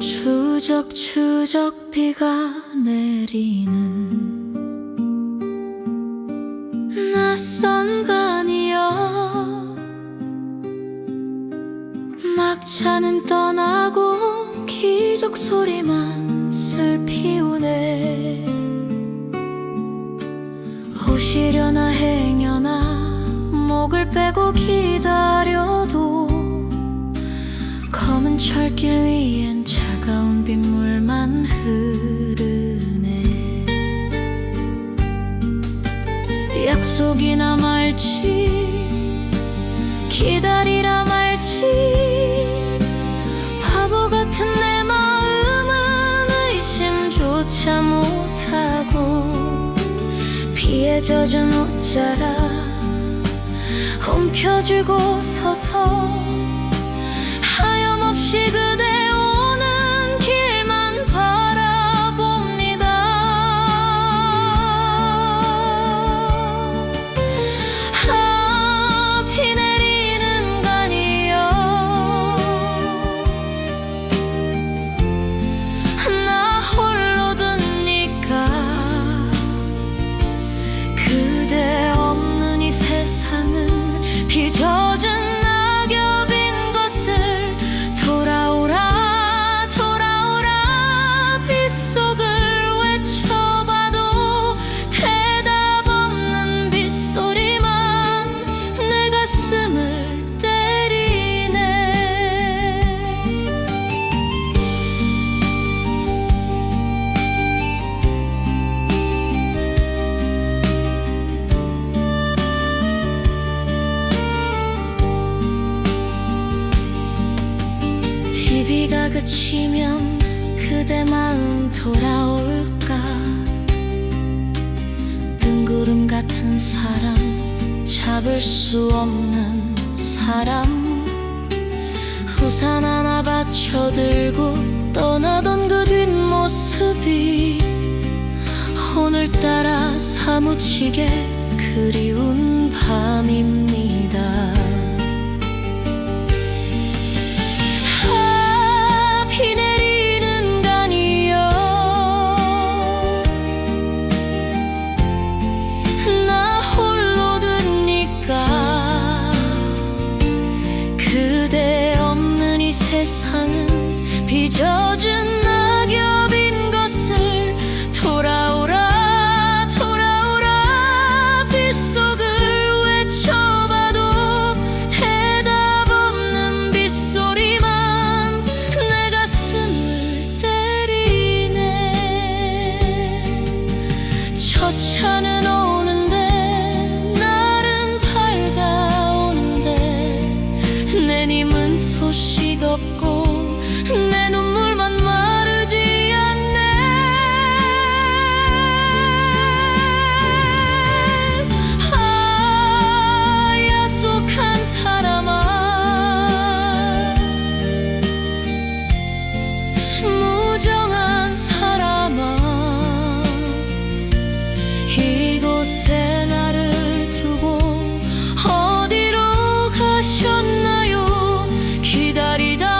추적 추적 비가 내리는 낯선 간이여. 막차는 떠나고 기적 소리만 슬피우네. 오시려나 행여나 목을 빼고 기다려도 검은 철길 위엔 차가운 빗물만 흐르네. 약속이나 말지 기다리라 말지 젖은 옷자락 움켜쥐고 서서 하염없이 그대 그치면 그대 마음 돌아올까 뜬구름 같은 사람 잡을 수 없는 사람 우산 하나 받쳐 들고 떠나던 그 뒷모습이 오늘따라 사무치게 그리운 밤입니다. 세상은 비 젖은 左だ